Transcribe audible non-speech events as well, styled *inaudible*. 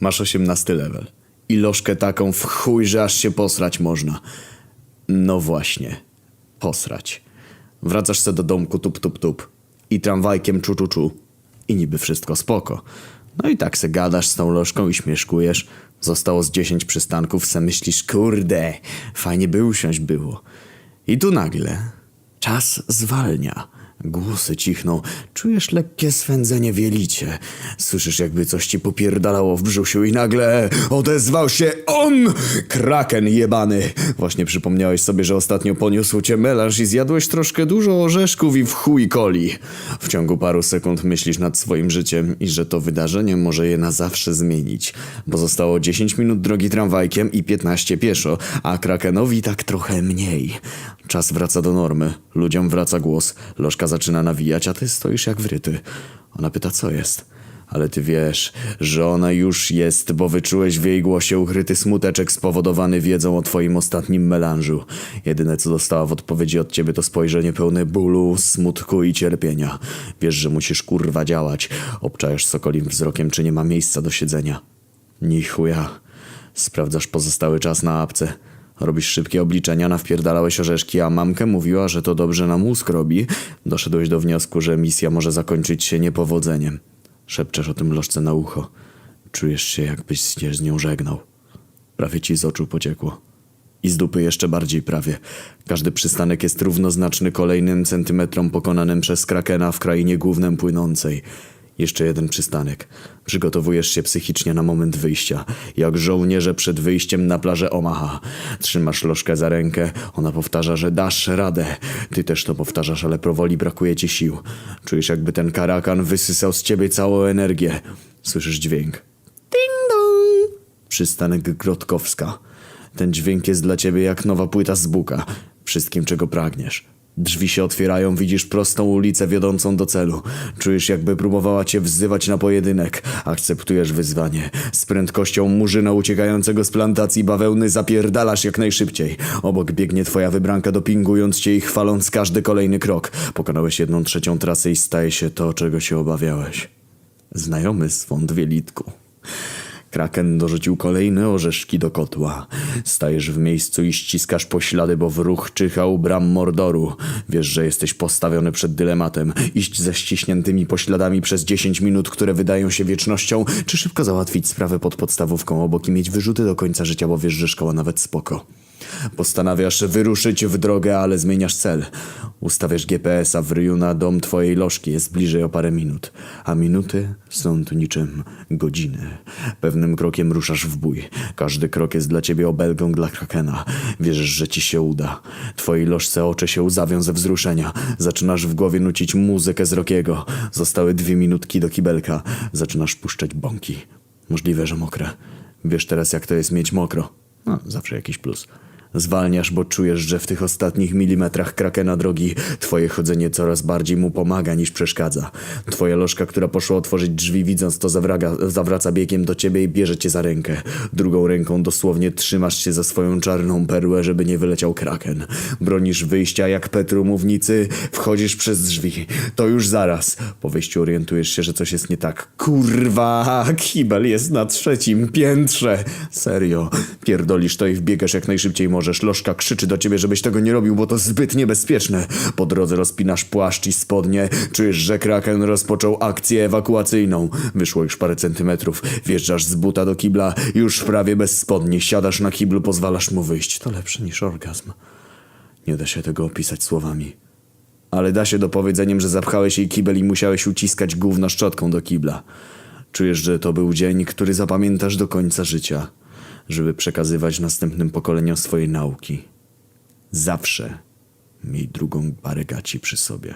Masz 18 level. I lożkę taką w chuj, że aż się posrać można. No właśnie. Posrać. Wracasz se do domku tup tup tup. I tramwajkiem czu czu czu. I niby wszystko spoko. No i tak se gadasz z tą lożką i śmieszkujesz. Zostało z 10 przystanków, se myślisz, kurde, fajnie by usiąść było. I tu nagle czas zwalnia. Głosy cichną, czujesz lekkie swędzenie w jelicie. Słyszysz jakby coś ci popierdalało w brzusiu i nagle odezwał się on! Kraken jebany! Właśnie przypomniałeś sobie, że ostatnio poniósł cię melanż i zjadłeś troszkę dużo orzeszków i w chuj coli. W ciągu paru sekund myślisz nad swoim życiem i że to wydarzenie może je na zawsze zmienić. Bo zostało 10 minut drogi tramwajkiem i 15 pieszo, a Krakenowi tak trochę mniej. Czas wraca do normy, ludziom wraca głos, lożka zaczyna nawijać, a ty stoisz jak wryty. Ona pyta, co jest. Ale ty wiesz, że ona już jest, bo wyczułeś w jej głosie ukryty smuteczek spowodowany wiedzą o twoim ostatnim melanżu. Jedyne co dostała w odpowiedzi od ciebie to spojrzenie pełne bólu, smutku i cierpienia. Wiesz, że musisz kurwa działać. Obczajesz sokolim wzrokiem, czy nie ma miejsca do siedzenia. Ni chuja. Sprawdzasz pozostały czas na apce. Robisz szybkie obliczenia, nawpierdalałeś orzeszki, a mamkę mówiła, że to dobrze na mózg robi. Doszedłeś do wniosku, że misja może zakończyć się niepowodzeniem. Szepczesz o tym lożce na ucho. Czujesz się, jakbyś się z nią żegnał. Prawie ci z oczu pociekło. I z dupy jeszcze bardziej prawie. Każdy przystanek jest równoznaczny kolejnym centymetrom pokonanym przez Krakena w krainie głównym płynącej. Jeszcze jeden przystanek. Przygotowujesz się psychicznie na moment wyjścia. Jak żołnierze przed wyjściem na plażę Omaha. Trzymasz lożkę za rękę. Ona powtarza, że dasz radę. Ty też to powtarzasz, ale powoli brakuje ci sił. Czujesz jakby ten karakan wysysał z ciebie całą energię. Słyszysz dźwięk. Ding dong! Przystanek Grotkowska. Ten dźwięk jest dla ciebie jak nowa płyta z buka. Wszystkim, czego pragniesz. Drzwi się otwierają, widzisz prostą ulicę wiodącą do celu. Czujesz, jakby próbowała cię wzywać na pojedynek. Akceptujesz wyzwanie. Z prędkością murzyna uciekającego z plantacji bawełny zapierdalasz jak najszybciej. Obok biegnie twoja wybranka dopingując cię i chwaląc każdy kolejny krok. Pokonałeś jedną trzecią trasy i staje się to, czego się obawiałeś. Znajomy swąd wielitku. Kraken dorzucił kolejne orzeszki do kotła. Stajesz w miejscu i ściskasz poślady, bo w ruch czyhał bram Mordoru. Wiesz, że jesteś postawiony przed dylematem. Iść ze ściśniętymi pośladami przez 10 minut, które wydają się wiecznością, czy szybko załatwić sprawę pod podstawówką obok i mieć wyrzuty do końca życia, bo wiesz, że szkoła nawet spoko. Postanawiasz wyruszyć w drogę, ale zmieniasz cel. Ustawiasz GPS-a w ryju na dom twojej lożki, jest bliżej o parę minut. A minuty są tu niczym godziny. Pewnym krokiem ruszasz w bój. Każdy krok jest dla ciebie obelgą dla Krakena. Wierzysz, że ci się uda. Twojej lożce oczy się łzawią ze wzruszenia. Zaczynasz w głowie nucić muzykę z Rokiego. Zostały dwie minutki do kibelka. Zaczynasz puszczać bąki. Możliwe, że mokre. Wiesz teraz, jak to jest mieć mokro. No, zawsze jakiś plus. Zwalniasz, bo czujesz, że w tych ostatnich milimetrach krakena drogi twoje chodzenie coraz bardziej mu pomaga niż przeszkadza. Twoja lożka, która poszła otworzyć drzwi, widząc to, zawraga, zawraca biegiem do ciebie i bierze cię za rękę. Drugą ręką dosłownie trzymasz się za swoją czarną perłę, żeby nie wyleciał kraken. Bronisz wyjścia jak Petru mównicy, wchodzisz przez drzwi. To już zaraz. Po wyjściu orientujesz się, że coś jest nie tak. Kurwa, *laughs* kibel jest na trzecim piętrze. Serio. Pierdolisz to i wbiegasz jak najszybciej. Lożka krzyczy do ciebie, żebyś tego nie robił, bo to zbyt niebezpieczne. Po drodze rozpinasz płaszcz i spodnie. Czujesz, że kraken rozpoczął akcję ewakuacyjną. Wyszło już parę centymetrów. Wjeżdżasz z buta do kibla, już prawie bez spodni. Siadasz na kiblu, pozwalasz mu wyjść. To lepsze niż orgazm. Nie da się tego opisać słowami. Ale da się dopowiedzeniem, że zapchałeś jej kibel i musiałeś uciskać gówno szczotką do kibla. Czujesz, że to był dzień, który zapamiętasz do końca życia, żeby przekazywać następnym pokoleniom swojej nauki. Zawsze miej drugą parę gaci przy sobie.